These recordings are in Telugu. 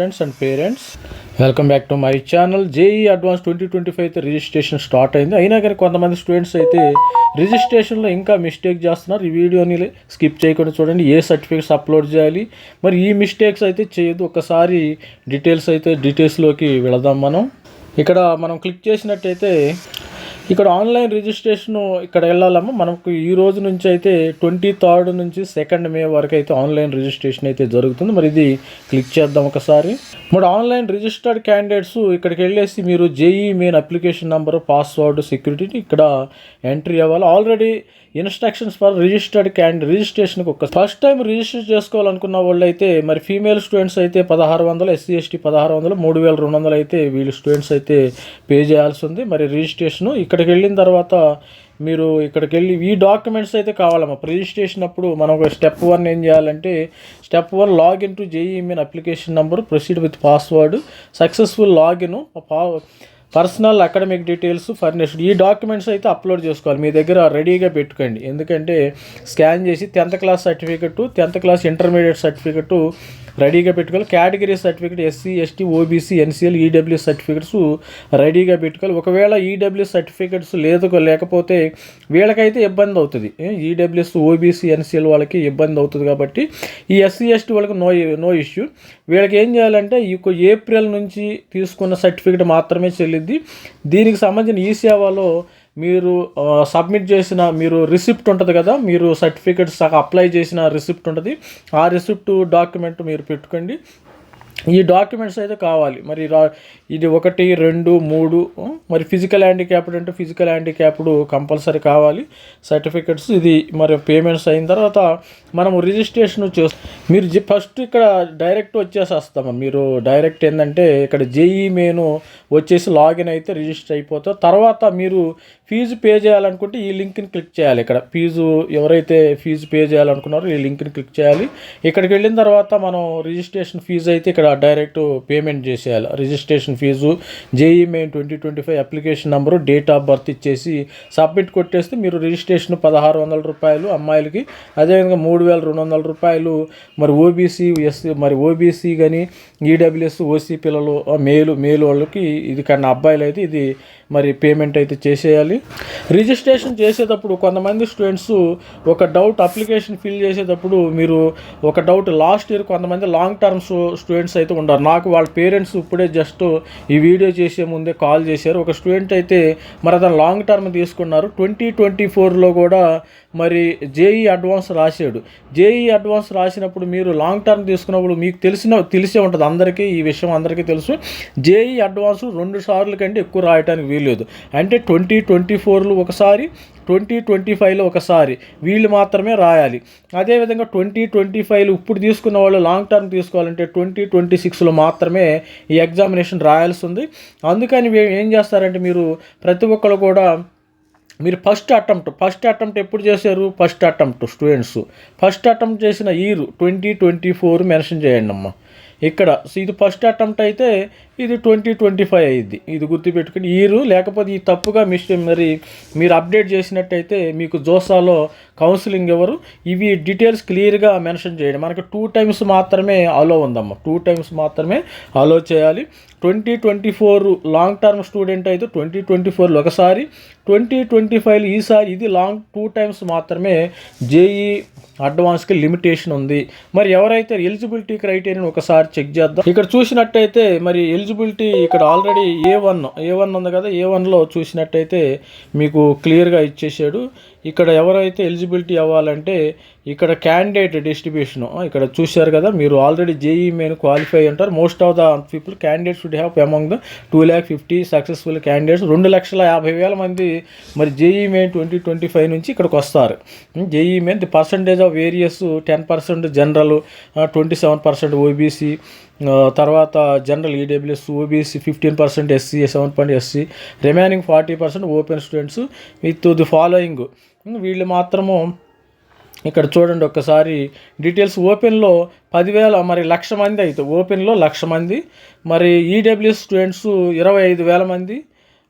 Students and parents welcome back to my channel JEE advance twenty twenty five అయితే రిజిస్ట్రేషన్ స్టార్ట్ అయింది. అయినా కానీ కొంతమంది స్టూడెంట్స్ అయితే రిజిస్ట్రేషన్లో ఇంకా మిస్టేక్ చేస్తున్నారు. ఈ వీడియోని స్కిప్ చేయకుండా చూడండి. ఏ సర్టిఫికేట్స్ అప్లోడ్ చేయాలి? మరి ఈ మిస్టేక్స్ అయితే చేయదు ఒకసారి డీటెయిల్స్ అయితే డీటెయిల్స్లోకి వెళదాం మనం. ఇక్కడ మనం క్లిక్ చేసినట్టయితే ఇక్కడ ఆన్లైన్ రిజిస్ట్రేషన్ ఇక్కడ వెళ్ళాలమ్మా. మనకు ఈ రోజు నుంచి అయితే ట్వంటీ థర్డ్ నుంచి సెకండ్ మే వరకు అయితే ఆన్లైన్ రిజిస్ట్రేషన్ అయితే జరుగుతుంది. మరి ఇది క్లిక్ చేద్దాం ఒకసారి. మరి ఆన్లైన్ రిజిస్టర్డ్ క్యాండిడేట్స్ ఇక్కడికి వెళ్ళేసి మీరు JEE main application number password security ఇక్కడ ఎంట్రీ అవ్వాలి. ఆల్రెడీ ఇన్స్ట్రక్షన్స్ ఫర్ రిజిస్టర్డ్ క్యాండి రిజిస్ట్రేషన్కి ఒక ఫస్ట్ టైం రిజిస్టర్ చేసుకోవాలనుకున్న వాళ్ళు అయితే మరి ఫీమేల్ స్టూడెంట్స్ అయితే పదహారు వందలు ఎస్సీ ఎస్టీ పదహారు వందలు మూడు వేల రెండు వందలు అయితే వీళ్ళు స్టూడెంట్స్ అయితే పే చేయాల్సి ఉంది. మరి రిజిస్ట్రేషన్ ఇక్కడికి వెళ్ళిన తర్వాత మీరు ఇక్కడికి వెళ్ళి ఈ డాక్యుమెంట్స్ అయితే కావాలమ్మా. రిజిస్ట్రేషన్ అప్పుడు మనం ఒక స్టెప్ వన్ ఏం చేయాలంటే step one login to JEE main application number proceed with password successful login personal academic details furnished. ఈ డాక్యుమెంట్స్ అయితే అప్లోడ్ చేసుకోవాలి. మీ దగ్గర రెడీగా పెట్టుకోండి. ఎందుకంటే స్కాన్ చేసి tenth class certificate tenth class intermediate certificate రెడీగా పెట్టుకోవాలి. Category certificate SC ST OBC NCL EW certificates రెడీగా పెట్టుకోవాలి. ఒకవేళ ఈడబ్ల్యూ సర్టిఫికెట్స్ లేదు లేకపోతే వీళ్ళకైతే ఇబ్బంది అవుతుంది. ఈడబ్ల్యూఎస్ ఓబీసీ ఎన్సీఎల్ వాళ్ళకి ఇబ్బంది అవుతుంది కాబట్టి ఈ ఎస్సీ ఎస్టీ వాళ్ళకి నో నో ఇష్యూ. వీళ్ళకి ఏం చేయాలంటే ఈ ఏప్రిల్ నుంచి తీసుకున్న సర్టిఫికేట్ మాత్రమే చెల్లిద్ది. దీనికి సంబంధించిన ఈ సేవలో మీరు సబ్మిట్ చేసిన మీరు రిసిప్ట్ ఉంటుంది కదా మీరు సర్టిఫికేట్స్ అప్లై చేసిన రిసిప్ట్ ఉంటుంది. ఆ రిసిప్ట్ డాక్యుమెంట్ మీరు పెట్టుకోండి. ఈ డాక్యుమెంట్స్ అయితే కావాలి. మరి ఇది ఒకటి రెండు మూడు మరి ఫిజికల్ హ్యాండిక్యాప్డ్ అంటే ఫిజికల్ హ్యాండిక్యాప్డ్ కంపల్సరీ కావాలి. సర్టిఫికెట్స్ ఇది మరి పేమెంట్స్ అయిన తర్వాత మనము రిజిస్ట్రేషన్ చేస్తాం మీరు ఫస్ట్ ఇక్కడ డైరెక్ట్ వచ్చేసి వస్తాము మీరు డైరెక్ట్ ఏంటంటే ఇక్కడ జేఈ మెయిన్ వచ్చేసి లాగిన్ అయితే రిజిస్టర్ అయిపోతాం తర్వాత మీరు ఫీజు పే చేయాలనుకుంటే ఈ లింక్ని క్లిక్ చేయాలి. ఇక్కడ ఫీజు ఎవరైతే ఫీజు పే చేయాలనుకున్నారో ఈ లింక్ని క్లిక్ చేయాలి. ఇక్కడికి వెళ్ళిన తర్వాత మనం రిజిస్ట్రేషన్ ఫీజు అయితే ఇక్కడ డైరెక్ట్ పేమెంట్ చేసేయాలి. Registration fee JEE main twenty twenty five application number date of birth ఇచ్చేసి సబ్మిట్ కొట్టేస్తే మీరు రిజిస్ట్రేషన్ పదహారు వందల రూపాయలు అమ్మాయిలకి అదేవిధంగా మూడు వేల రెండు వందల రూపాయలు మరి ఓబీసీ ఎస్సీ మరి ఓబీసీ కానీ ఈడబ్ల్యూఎస్ ఓసీ పిల్లలు మేలు మేలు వాళ్ళకి ఇది కన్నా అబ్బాయిలు అయితే ఇది మరి పేమెంట్ అయితే చేసేయాలి. రిజిస్ట్రేషన్ చేసేటప్పుడు కొంతమంది స్టూడెంట్స్ ఒక డౌట్ అప్లికేషన్ ఫిల్ చేసేటప్పుడు మీరు ఒక డౌట్ లాస్ట్ ఇయర్ కొంతమంది లాంగ్ టర్మ్స్ స్టూడెంట్స్ అయితే ఉన్నారు. నాకు వాళ్ళ పేరెంట్స్ ఇప్పుడే జస్ట్ ఈ వీడియో చేసే ముందే కాల్ చేశారు. ఒక స్టూడెంట్ అయితే మరి అతను లాంగ్ టర్మ్ తీసుకున్నారు. ట్వంటీ ట్వంటీ ఫోర్లో కూడా మరి జేఈ అడ్వాన్స్ రాశాడు. జేఈ అడ్వాన్స్ రాసినప్పుడు మీరు లాంగ్ టర్మ్ తీసుకున్నప్పుడు మీకు తెలిసిన తెలిసే ఉంటుంది. అందరికీ ఈ విషయం అందరికీ తెలుసు. జేఈ అడ్వాన్స్ రెండు సార్లు కంటే ఎక్కువ రాయడానికి వీల్లేదు. అంటే ట్వంటీ ట్వంటీ ఫోర్లు ఒకసారి ట్వంటీ ట్వంటీ ఫైవ్లో ఒకసారి వీళ్ళు మాత్రమే రాయాలి. అదేవిధంగా ట్వంటీ ట్వంటీ ఫైవ్లు ఇప్పుడు తీసుకున్న వాళ్ళు లాంగ్ టర్మ్ తీసుకోవాలంటే ట్వంటీ ట్వంటీ సిక్స్లో మాత్రమే ఈ ఎగ్జామినేషన్ రాయాల్సి ఉంది. అందుకని ఏం చేస్తారంటే మీరు ప్రతి ఒక్కరు కూడా మీరు ఫస్ట్ అటెంప్ట్ ఫస్ట్ అటెంప్ట్ ఎప్పుడు చేశారు? First attempt students first attempt చేసిన year twenty twenty four mention చేయండి అమ్మ ఇక్కడ ఇది ఫస్ట్ అటెంప్ట్ అయితే ఇది ట్వంటీ ట్వంటీ ఫైవ్ అయ్యింది ఇది గుర్తుపెట్టుకుని ఇయర్ లేకపోతే ఈ తప్పుగా మిస్ మరి మీరు అప్డేట్ చేసినట్టయితే మీకు జోసాలో కౌన్సిలింగ్ ఎవరు ఇవి డీటెయిల్స్ క్లియర్గా మెన్షన్ చేయండి. మనకి టూ టైమ్స్ మాత్రమే అలో ఉందమ్మా. టూ టైమ్స్ మాత్రమే అలో చేయాలి. Twenty twenty four long term student అయితే ట్వంటీ ట్వంటీ ఫోర్లో ఒకసారి ట్వంటీ ట్వంటీ ఫైవ్ ఈసారి ఇది లాంగ్ టూ టైమ్స్ మాత్రమే జేఈ అడ్వాన్స్కి లిమిటేషన్ ఉంది. మరి ఎవరైతే ఎలిజిబిలిటీ క్రైటీరియన్ ఒకసారి చెక్ చేద్దాం. ఇక్కడ చూసినట్టయితే మరి ఎలిజిబిలిటీ ఇక్కడ already A one A one ఉంది కదా ఏ వన్లో చూసినట్టయితే మీకు క్లియర్గా ఇచ్చేసాడు. ఇక్కడ ఎవరైతే ఎలిజిబిలిటీ అవ్వాలంటే ఇక్కడ క్యాండిడేట్ డిస్ట్రిబ్యూషన్ ఇక్కడ చూశారు కదా మీరు ఆల్రెడీ జేఈ మెయిన్ క్వాలిఫై అంటారు most of the people candidate should have among the two lakh fifty successful candidates రెండు లక్షల యాభై వేల మంది మరి JEE main twenty twenty five నుంచి ఇక్కడికి వస్తారు. JEE main the percentage of various ten percent general twenty seven percent OBC తర్వాత general EWS OBC fifteen percent SC seven point SC remaining forty percent open students with the following వీళ్ళు మాత్రము ఇక్కడ చూడండి ఒక్కసారి డీటెయిల్స్ ఓపెన్లో పదివేల మరి లక్ష మంది అయితే ఓపెన్లో లక్ష మంది మరి ఈడబ్ల్యూఎస్ స్టూడెంట్స్ ఇరవై ఐదు వేల మంది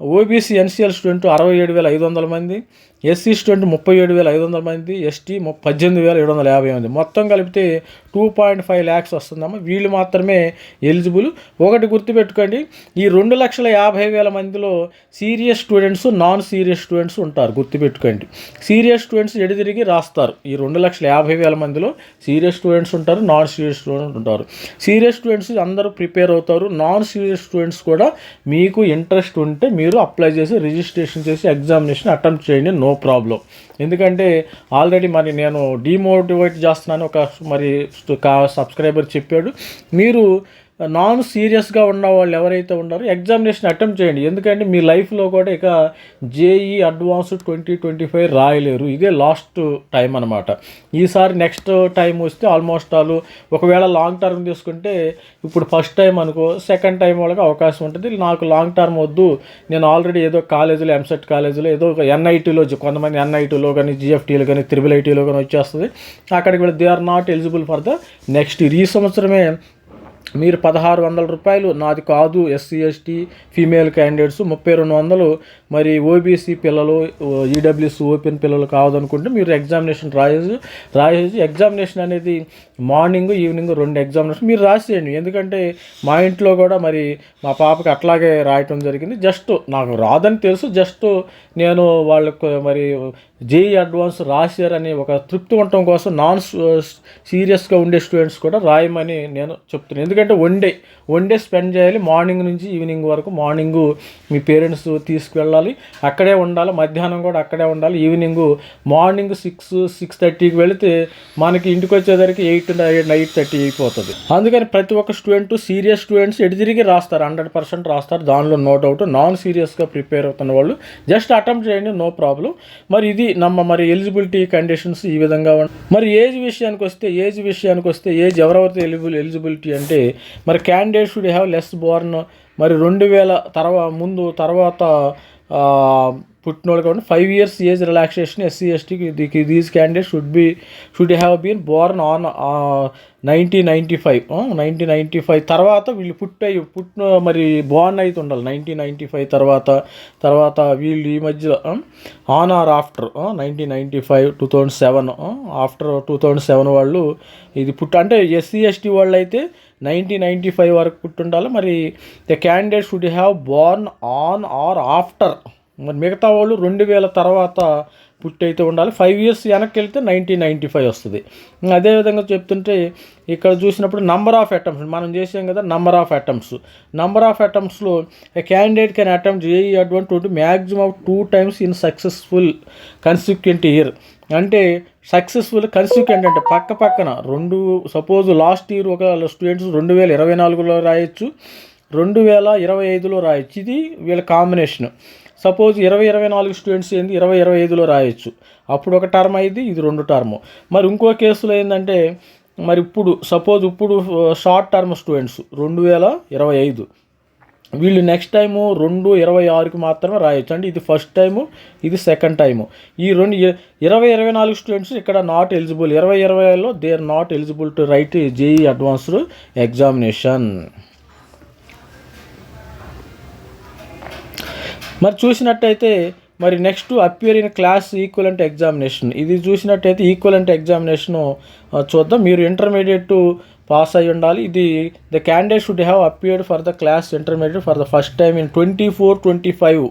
ఓబీసీ ఎన్సీఎల్ స్టూడెంట్ అరవై ఏడు వేల ఐదు వందల మంది ఎస్సీ స్టూడెంట్ ముప్పై ఏడు వేల ఐదు వందల మంది ఎస్టీ ము పద్దెనిమిది వేల ఏడు వందల యాభై మంది. మొత్తం కలిపితే టూ పాయింట్ ఫైవ్ ల్యాక్స్ వస్తుందమ్మా. వీళ్ళు మాత్రమే ఎలిజిబుల్ ఒకటి గుర్తుపెట్టుకోండి ఈ రెండు లక్షల యాభై వేల మందిలో serious students non serious students ఉంటారు. గుర్తుపెట్టుకోండి. సీరియస్ స్టూడెంట్స్ ఎడిదిరిగి రాస్తారు. ఈ రెండు లక్షల యాభై వేల మందిలో సీరియస్ స్టూడెంట్స్ ఉంటారు నాన్ సీరియస్ స్టూడెంట్స్ ఉంటారు. సీరియస్ స్టూడెంట్స్ అందరూ ప్రిపేర్ అవుతారు. నాన్ సీరియస్ స్టూడెంట్స్ కూడా మీకు ఇంట్రెస్ట్ ఉంటే మీరు అప్లై చేసి రిజిస్ట్రేషన్ చేసి ఎగ్జామినేషన్ అటెంప్ట్ చేయండి. నో ప్రాబ్లం ఎందుకంటే ఆల్రెడీ మరి నేను డిమోటివేట్ చేస్తున్నాను ఒక మరి సబ్స్క్రైబర్ చెప్పాడు. మీరు నాన్ సీరియస్గా ఉన్న వాళ్ళు ఎవరైతే ఉన్నారో ఎగ్జామినేషన్ అటెంప్ట్ చేయండి. ఎందుకంటే మీ లైఫ్లో కూడా ఇక JEE advance twenty twenty five రాయలేరు. ఇదే లాస్ట్ టైం అనమాట ఈసారి నెక్స్ట్ టైం వస్తే ఆల్మోస్ట్ ఆల్ ఒకవేళ లాంగ్ టర్మ్ తీసుకుంటే ఇప్పుడు ఫస్ట్ టైం అనుకో సెకండ్ టైం వాళ్ళకి అవకాశం ఉంటుంది. నాకు లాంగ్ టర్మ్ వద్దు. నేను ఆల్రెడీ ఏదో కాలేజీలో ఎంసెట్ కాలేజీలో ఏదో ఒక ఎన్ఐటీలో కొంతమంది ఎన్ఐటీలో కానీ జిఎఫ్టీలో కానీ త్రిబుల్ ఐటీలో కానీ వచ్చేస్తుంది. అక్కడికి వెళ్ళి they are not eligible for the next. ఈ సంవత్సరమే మీరు పదహారు వందల రూపాయలు నాది కాదు ఎస్సీ ఎస్టీ ఫీమేల్ క్యాండిడేట్స్ ముప్పై రెండు వందలు. మరి ఓబీసీ పిల్లలు ఈడబ్ల్యూసీ ఓపెన్ పిల్లలు కావదనుకుంటే మీరు ఎగ్జామినేషన్ రాయచ్చు రాయచ్చు ఎగ్జామినేషన్ అనేది మార్నింగ్ ఈవినింగ్ రెండు ఎగ్జామినేషన్ మీరు రాసేయండి. ఎందుకంటే మా ఇంట్లో కూడా మరి మా పాపకి అట్లాగే రాయటం జరిగింది. జస్ట్ నాకు రాదని తెలుసు. జస్ట్ నేను వాళ్ళకు మరి జేఈ అడ్వాన్స్ రాశారని ఒక తృప్తి ఉండటం కోసం నాన్ సీరియస్గా ఉండే స్టూడెంట్స్ కూడా రాయమని నేను చెప్తున్నాను ఎందుకంటే one day one day spend చేయాలి. మార్నింగ్ నుంచి ఈవినింగ్ వరకు మార్నింగ్ మీ పేరెంట్స్ తీసుకువెళ్ళాలి. అక్కడే ఉండాలి. మధ్యాహ్నం కూడా అక్కడే ఉండాలి. ఈవినింగ్ మార్నింగ్ సిక్స్ సిక్స్ థర్టీకి వెళితే మనకి ఇంటికి వచ్చేసరికి ఎయిట్ నైట్ థర్టీ అయిపోతుంది. అందుకని ప్రతి ఒక్క స్టూడెంట్ సీరియస్ స్టూడెంట్స్ ఎటు తిరిగి రాస్తారు? హండ్రెడ్ పర్సెంట్ రాస్తారు. దానిలో నో డౌట్ నాన్ సీరియస్గా ప్రిపేర్ అవుతున్న వాళ్ళు జస్ట్ అటెంప్ట్ చేయండి నో ప్రాబ్లం మరి ఇది నమ్మ మరి ఎలిజిబిలిటీ కండిషన్స్ ఈ విధంగా మరి ఏజ్ విషయానికి వస్తే ఏజ్ విషయానికి వస్తే ఏజ్ ఎవరెవరితో ఎలిజిబుల్ ఎలిజిబిలిటీ అంటే మరి candidate should have less born మరి రెండు వేల తర్వా ముందు తర్వాత పుట్టిన పుట్టినోళ్ళు కాబట్టి five years age relaxation SC ఎస్టీకి these candidate should be should have been born on nineteen ninety five nineteen ninety five తర్వాత వీళ్ళు పుట్టయి పుట్టిన మరి బోర్న్ అయితే ఉండాలి. నైన్టీన్ నైంటీ ఫైవ్ తర్వాత తర్వాత వీళ్ళు ఈ మధ్య on or after nineteen ninety five two thousand seven after two thousand seven వాళ్ళు ఇది పుట్ట అంటే ఎస్సీ ఎస్టీ వాళ్ళు అయితే నైన్టీన్ నైంటీ ఫైవ్ వరకు పుట్టుండాలి. మరి the candidate should have born on or after మరి మిగతా వాళ్ళు రెండు వేల తర్వాత పుట్టి అయితే ఉండాలి. ఫైవ్ ఇయర్స్ వెనక్కి వెళ్తే నైన్టీన్ నైంటీ ఫైవ్ వస్తుంది అదేవిధంగా చెప్తుంటే ఇక్కడ చూసినప్పుడు నంబర్ ఆఫ్ అటెంప్ట్స్ మనం చేసాం కదా number of attempts number of అటెంప్ట్స్లో a candidate can attempt AE advanced twenty maximum two times in successful consequent year అంటే సక్సెస్ఫుల్ కన్సిక్వెంట్ అంటే పక్క పక్కన రెండు సపోజ్ లాస్ట్ ఇయర్ ఒక స్టూడెంట్స్ రెండు వేల ఇరవై నాలుగులో రాయొచ్చు రెండు వేల ఇరవై ఐదులో రాయొచ్చు. ఇది వీళ్ళ కాంబినేషన్ సపోజ్ ఇరవై ఇరవై నాలుగు స్టూడెంట్స్ ఏంది? ఇరవై ఇరవై ఐదులో రాయొచ్చు. అప్పుడు ఒక టర్మ్ అయింది ఇది రెండు టర్మ్. మరి ఇంకో కేసులో ఏంటంటే మరి ఇప్పుడు సపోజ్ ఇప్పుడు షార్ట్ టర్మ్ స్టూడెంట్స్ రెండు వేల ఇరవై ఐదు. వీళ్ళు నెక్స్ట్ టైము రెండు ఇరవై ఆరుకి మాత్రమే రాయొచ్చు. అంటే ఇది ఫస్ట్ టైము ఇది సెకండ్ టైము. ఈ రెండు ఇరవై ఇరవై నాలుగు స్టూడెంట్స్ ఇక్కడ నాట్ ఎలిజిబుల్. ఇరవై ఇరవైలో they are not eligible to write JEE advanced examination. మరి చూసినట్టయితే మరి next appear in class equivalent examination ఇది చూసినట్టయితే ఈక్వలెంట్ ఎగ్జామినేషను చూద్దాం. మీరు ఇంటర్మీడియట్ పాస్ అయి ఉండాలి. ఇది the candidate should have appeared for the class intermediate for the first time in twenty four twenty five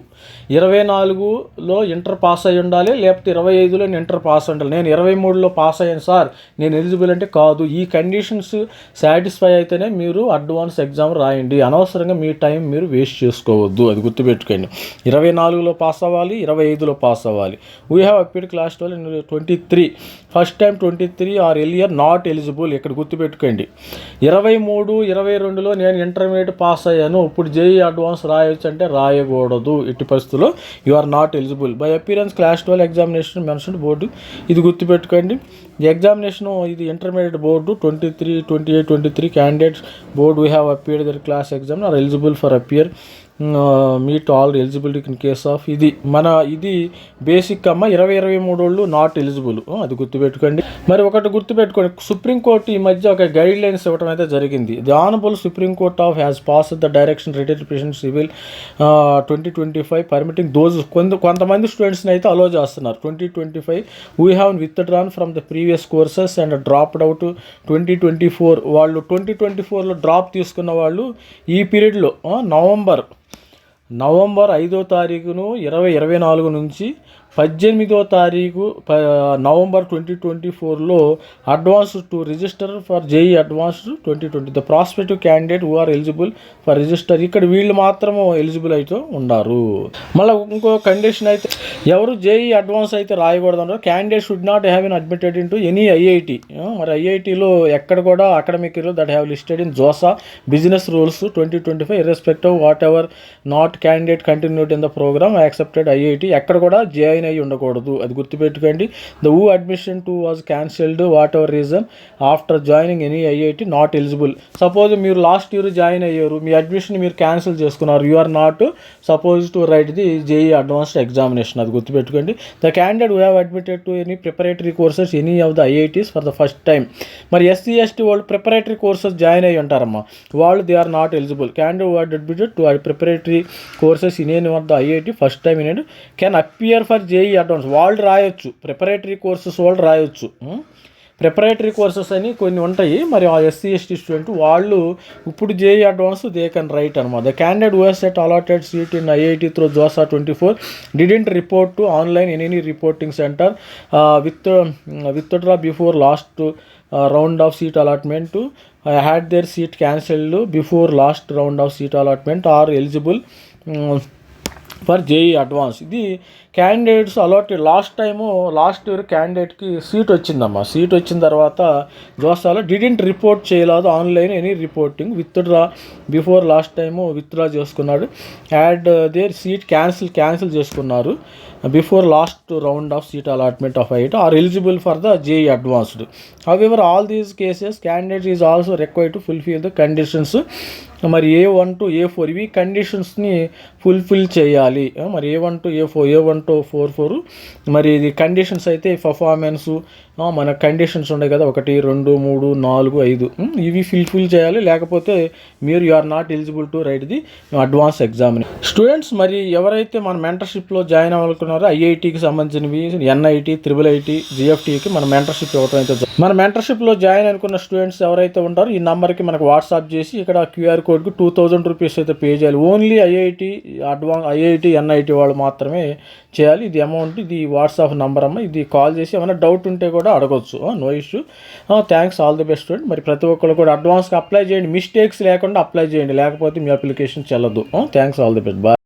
ఇరవై నాలుగులో ఇంటర్ పాస్ అయి ఉండాలి లేకపోతే ఇరవై ఐదులో నేను ఇంటర్ పాస్ ఉండాలి. నేను ఇరవై మూడులో పాస్ అయ్యాను సార్. నేను ఎలిజిబుల్ అంటే కాదు. ఈ కండిషన్స్ సాటిస్ఫై అయితేనే మీరు అడ్వాన్స్ ఎగ్జామ్ రాయండి. అనవసరంగా మీ టైం మీరు వేస్ట్ చేసుకోవద్దు. అది గుర్తుపెట్టుకోండి. ఇరవై నాలుగులో పాస్ అవ్వాలి ఇరవై ఐదులో పాస్ అవ్వాలి. We have appeared class twelve twenty three first time twenty three or earlier not eligible ఇక్కడ గుర్తుపెట్టుకోండి. ఇరవై మూడు ఇరవై రెండులో నేను ఇంటర్మీడియట్ పాస్ అయ్యాను. ఇప్పుడు జేఈ అడ్వాన్స్ రాయొచ్చు అంటే రాయకూడదు. ఇటు పరిస్థితుల్లో you are not eligible by appearance class twelve examination mention board ఇది గుర్తుపెట్టుకోండి. ఎగ్జామినేషన్ ఇది intermediate board twenty three twenty eight twenty three candidates board we have appeared their class exam are eligible for appear meet all eligibility in case of ఇది మన ఇది బేసిక్ అమ్మ ఇరవై ఇరవై మూడు వాళ్ళు నాట్ ఎలిజిబుల్ అది గుర్తుపెట్టుకోండి. మరి ఒకటి గుర్తుపెట్టుకోండి. సుప్రీంకోర్టు ఈ మధ్య ఒక గైడ్ లైన్స్ ఇవ్వడం అయితే జరిగింది. The honourable Supreme Court of has pass the direction return civil twenty twenty five permitting those కొంత కొంతమంది స్టూడెంట్స్ని అయితే అలో చేస్తున్నారు. Twenty twenty five we have withdrawn from the previous courses and dropped out twenty twenty four వాళ్ళు ట్వంటీ ట్వంటీ ఫోర్లో డ్రాప్ తీసుకున్న వాళ్ళు ఈ పీరియడ్లో నవంబర్ నవంబర్ ఐదో తారీఖును ఇరవై ఇరవై నాలుగు నుంచి పద్దెనిమిదో తారీఖు ప నవంబర్ ట్వంటీ ట్వంటీ ఫోర్లో advance to register for JEE advanced twenty twenty. The prospective candidate who are eligible for register. ఇక్కడ వీళ్ళు మాత్రం ఎలిజిబుల్ అయితే ఉన్నారు మళ్ళీ ఇంకో కండిషన్ అయితే ఎవరు జేఈ అడ్వాన్స్ అయితే రాయకూడదు అంటారు. Candidate should not have in admitted in to any IIT. మరి ఐఐటిలో ఎక్కడ కూడా academic year that have listed in JoSAA business rules twenty twenty five irrespective whatever not candidate continued in the programme accepted IIT ఎక్కడ కూడా జాయిన్ అయ్యి ఉండకూడదు. అది గుర్తుపెట్టుకోండి. The uh admission to was cancelled whatever reason after joining any IIT not eligible suppose మీరు లాస్ట్ ఇయర్ జాయిన్ అయ్యారు మీ అడ్మిషన్ మీరు క్యాన్సిల్ చేసుకున్నారు. You are not suppose to write the JEE advanced examination అది గుర్తుపెట్టుకోండి. The candidate who have admitted to any preparatory courses any of the IITs for the first time మరి ఎస్సీ ఎస్టీ వాళ్ళు ప్రిపరేటరీ కోర్సెస్ జాయిన్ అయ్యి ఉంటారమ్మా. వాళ్ళు they are not eligible candidate what admitted to preparatory courses in any the IIT first time in can appear for JEE advance వాళ్ళు రాయొచ్చు. ప్రిపరేటరీ కోర్సెస్ వాళ్ళు రాయొచ్చు. ప్రిపరేటరీ కోర్సెస్ అని కొన్ని ఉంటాయి. మరి ఆ ఎస్సీ ఎస్టీ స్టూడెంట్ వాళ్ళు ఇప్పుడు JEE advance they can write అనమాట the candidate US allotted seat in IIT through JoSAA twenty four didn't report to online in any reporting centre with withdraw before last round of seat allotment had their seat cancelled before last round of seat allotment are eligible for JEE advance. ఇది candidates allot last time last year క్యాండిడేట్కి seat వచ్చిందమ్మా. సీట్ వచ్చిన తర్వాత జోసాలో డిడింట్ రిపోర్ట్ చేయలేదు online any reporting withdraw before last time withdraw చేసుకున్నాడు. Had their seat cancel cancel చేసుకున్నారు. Before last round of seat allotment of IIT are eligible for the JEE advanced however all these cases candidate is also required to fulfil the conditions మరి A one to A four ఇవి కండిషన్స్ని ఫుల్ఫిల్ చేయాలి. మరి A one to A four A one to four four. మరి ఇది కండిషన్స్ అయితే పర్ఫార్మెన్సు మన కండిషన్స్ ఉన్నాయి కదా ఒకటి రెండు మూడు నాలుగు ఐదు. ఇవి ఫిల్ఫిల్ చేయాలి. లేకపోతే మీరు you are not eligible to write the advance exam students మరి ఎవరైతే మన మెంటర్షిప్లో జాయిన్ అవ్వాలనుకున్నారో ఐఐటికి సంబంధించినవి ఎన్ఐటి త్రిబుల్ ఐటి జిఎఫ్టీకి మన మెంటర్షిప్ ఇవ్వడం అయితే మన మెంటర్షిప్లో జాయిన్ అనుకున్న స్టూడెంట్స్ ఎవరైతే ఉంటారో ఈ నెంబర్కి మనకు వాట్సాప్ చేసి ఇక్కడ క్యూఆర్ కోడ్కి టూ థౌజండ్ రూపీస్ అయితే పే చేయాలి. Only IIT advance IIT NIT వాళ్ళు మాత్రమే చేయాలి. ఇది అమౌంట్ ఇది వాట్సాప్ నెంబర్ అమ్మ. ఇది కాల్ చేసి ఏమైనా డౌట్ ఉంటే కూడా కూడా అడగొచ్చు. No issue thanks all the best student మరి ప్రతి ఒక్కరు కూడా అడ్వాన్స్గా అప్లై చేయండి. మిస్టేక్స్ లేకుండా అప్లై చేయండి. లేకపోతే మీ అప్లికేషన్ చెల్లదు. Thanks all the best bye